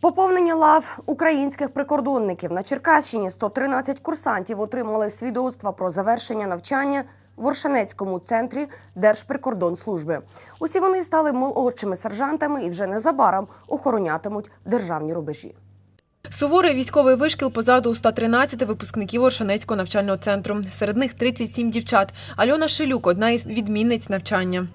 Поповнення лав українських прикордонників на Черкащині 113 курсантів отримали свідоцтва про завершення навчання в Оршанецькому центрі Держприкордонслужби. Усі вони стали молодшими сержантами і вже незабаром охоронятимуть державні рубежі. Суворий військовий вишкіл позаду у 113 випускників Оршанецького навчального центру. Серед них 37 дівчат. Альона Шилюк – одна із відмінниць навчання.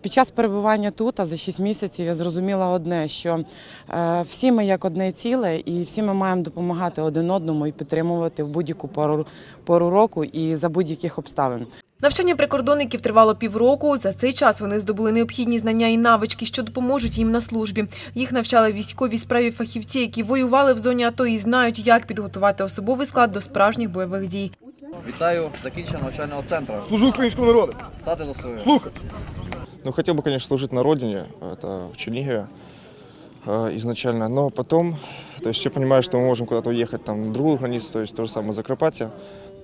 Під час перебування тут, а за 6 місяців, я зрозуміла одне, що е, всі ми як одне ціле, і всі ми маємо допомагати один одному і підтримувати в будь-яку пору, пору року і за будь-яких обставин. Навчання прикордонників тривало півроку. За цей час вони здобули необхідні знання і навички, що допоможуть їм на службі. Їх навчали військовій справі фахівці, які воювали в зоні АТО і знають, як підготувати особовий склад до справжніх бойових дій. Вітаю закінчення навчального центру. Служу українському народу. Стати до свого. Слухай. Ну, хотел бы, конечно, служить на родине, это в Чернигове э, изначально, но потом, то есть все понимают, что мы можем куда-то уехать там на другую границу, то есть то же самое Закарпатье,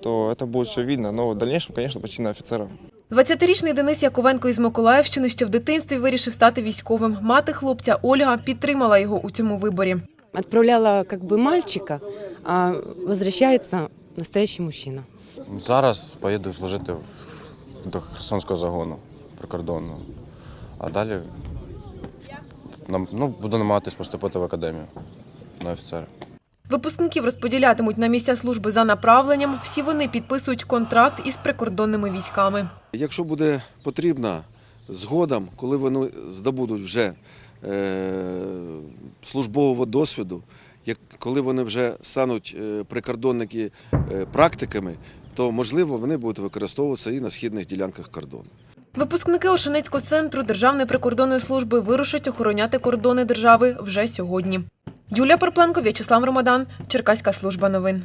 то это будет все видно, но в дальнейшем, конечно, пойти на офицера. 20-річний Денис Яковенко із Миколаївщини ще в дитинстві вирішив стати військовим. Мати хлопця Ольга підтримала його у цьому виборі. Отправляла как бы мальчика, а возвращается настоящий мужчина. Зараз поїду служити в- до Херсонського загону прикордонного. А далі нам- ну, буду намагатись поступити в академію на офіцера. Випускників розподілятимуть на місця служби за направленням. Всі вони підписують контракт із прикордонними військами. Якщо буде потрібно, згодом, коли вони здобудуть вже е, службового досвіду, як коли вони вже стануть е, прикордонники е, практиками, то можливо вони будуть використовуватися і на східних ділянках кордону. Випускники Ошенецького центру Державної прикордонної служби вирушать охороняти кордони держави вже сьогодні. Юлія Парпленко, В'ячеслав Ромадан, Черкаська служба новин.